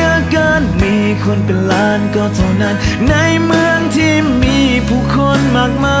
านมีคนเป็นล้านก็เท่านั้น ในเมืองที่มีผู้คนมากมาย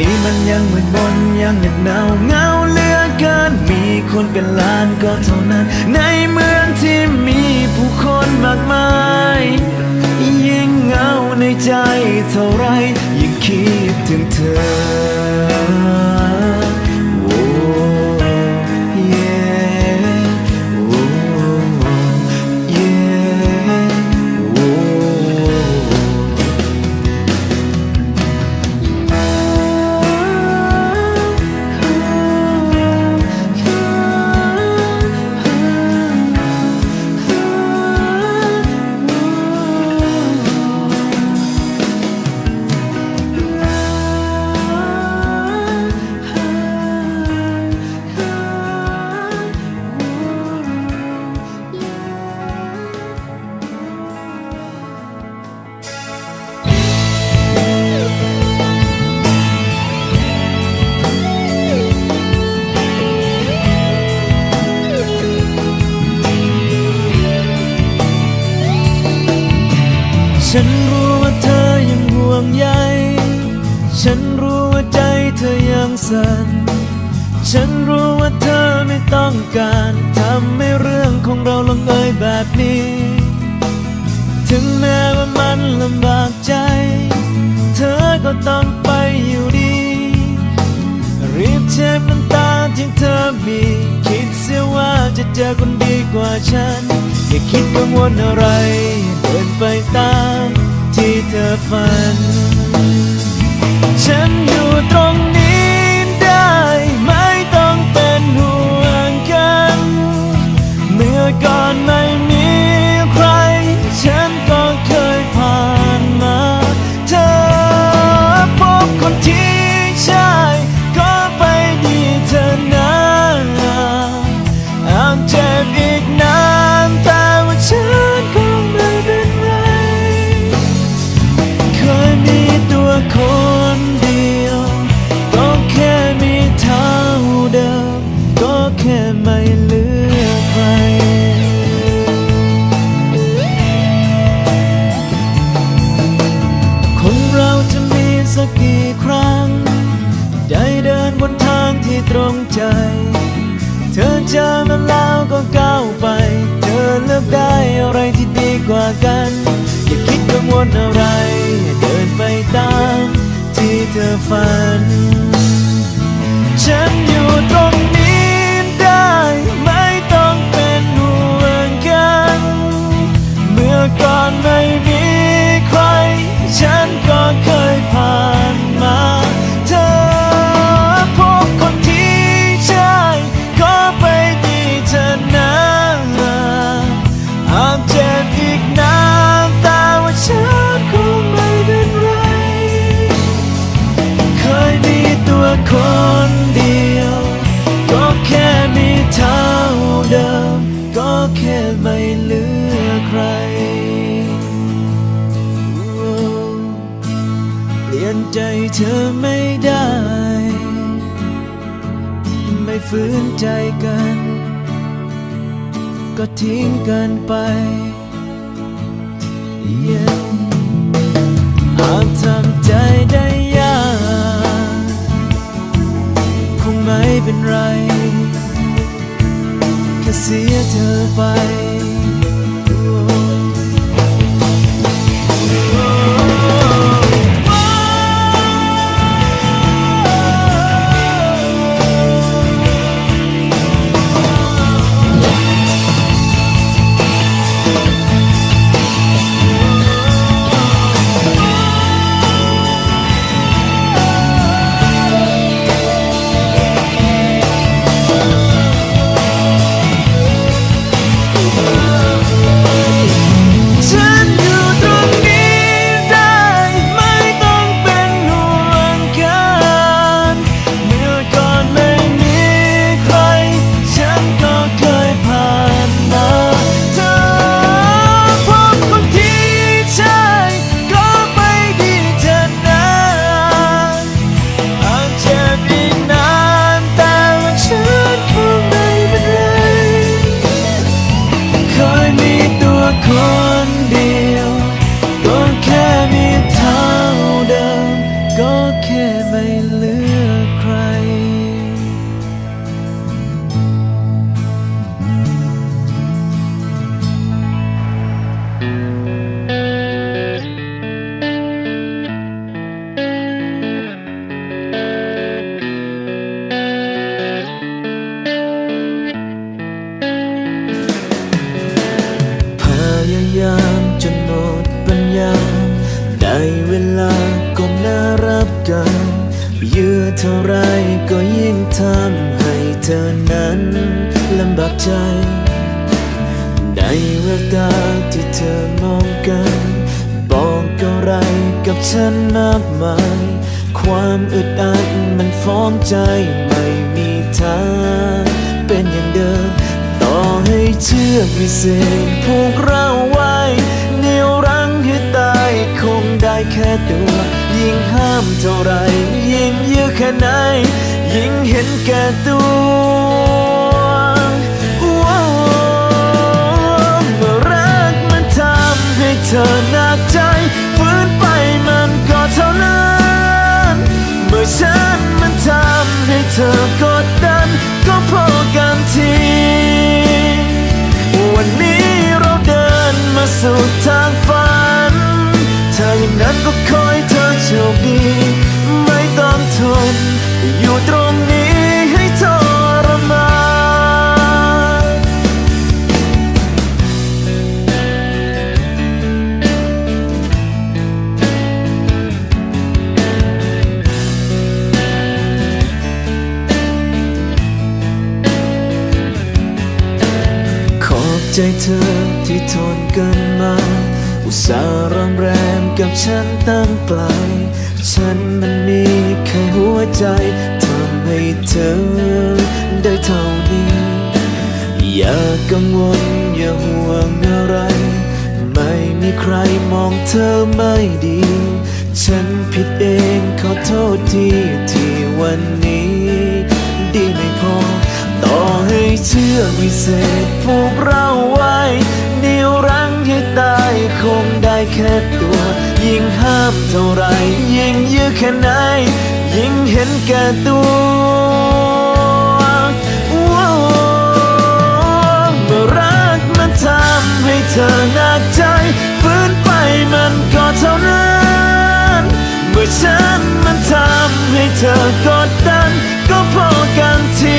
นี้มันยังมืดบนยังเหน็บหนาวเงาเหลือเกิน มีคนเป็นล้านก็เท่านั้น ในเมืองที่มีผู้คนมากมาย ยิ่งเงาในใจเท่าไร ยิ่งคิดถึงเธอ ฉันรู้ว่าเธอยังห่วงใย ฉันรู้ว่าใจเธอยังสั่น ฉันรู้ว่าเธอไม่ต้องการทำให้เรื่องของเราลงเอยแบบนี้ ถึงแม้ว่ามันลำบากใจ เธอก็ต้องไปอยู่ดี รีบเช็ดน้ำตาที่เธอมี เสียว่าจะเจอคนดีกว่าฉัน อย่าคิดกังวลอะไร เดินไปตามที่เธอฝัน ฉันอยู่ตรง เธอไม่ได้ ไม่ฝืนใจกัน ก็ทิ้งกันไป yeah. อาจทำใจได้ยากคงไม่เป็นไร แค่เสียเธอไป วตาที่เธอมองกัน บอกอะไรกับฉันมากมาย ความอึดอัดมันฟ้องใจไม่มีทางเป็นอย่างเดิม ต่อให้เชือกวิเศษผูกเราไว้เหนี่ยวรั้งให้ตายคงได้แค่ตัว ยิ่งห้ามเท่าไร ยิ่งยื้อแค่ไหน ยิ่งเห็นแก่ตัว เธอหนักใจฟื้นไปมันก็เท่านั้นเมื่อฉันมันทำให้เธอกดดัน ก็พอกันทีวันนี้เราเดินมาสู่ทางฝัน เธออย่างนั้นก็คอยเธอโชคดี ใจเธอที่ทนกันมา อุตส่าห์รำแรมกับฉันตั้งไกล ฉันมันมีแค่หัวใจทำให้เธอได้เท่านี้ อย่ากังวลอย่าห่วงอะไร ไม่มีใครมองเธอไม่ดี ฉันผิดเองขอโทษทีที่วันนี้ ดีไม่พอ ต่อให้เชื่อวิเศษผูกเรา ห้ามเท่าไรยิ่งยื้อแค่ไหน ยิ่งเห็นแก่ตัวว้าวเมื่อรักมันทำให้เธอหนักใจฟื้นไปมันก็เท่านั้นเมื่อฉันมันทำให้เธอกดดัน ก็พอกันที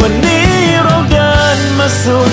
วันนี้เราเดินมาสุด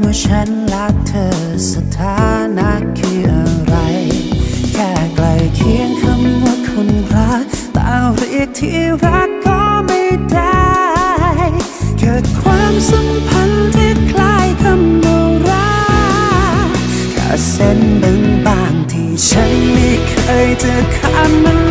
ฉันรักเธอสถานะคืออะไร แค่ใกลเคียงคำว่าคนรักแต่เรียกที่รักก็ไม่ได้แค่ความสัมพันธ์ที่คล้ายคำว่ารักแค่เส้นบางบางๆที่ฉันไม่เคยจะข้ามมัน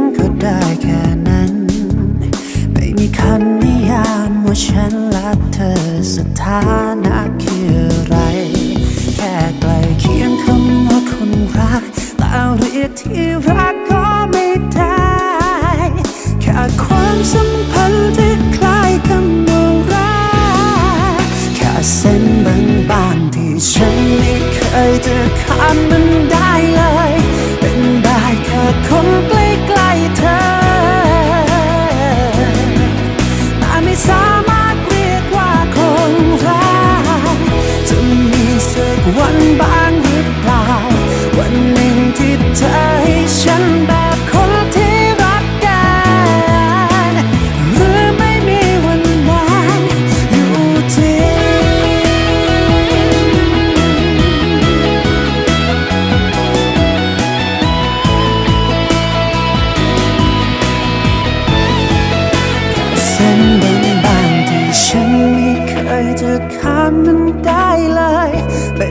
ได้แค่นั้น ไม่มีคำนิยามว่าฉันรักเธอสุดท้าย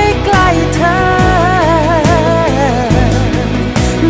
้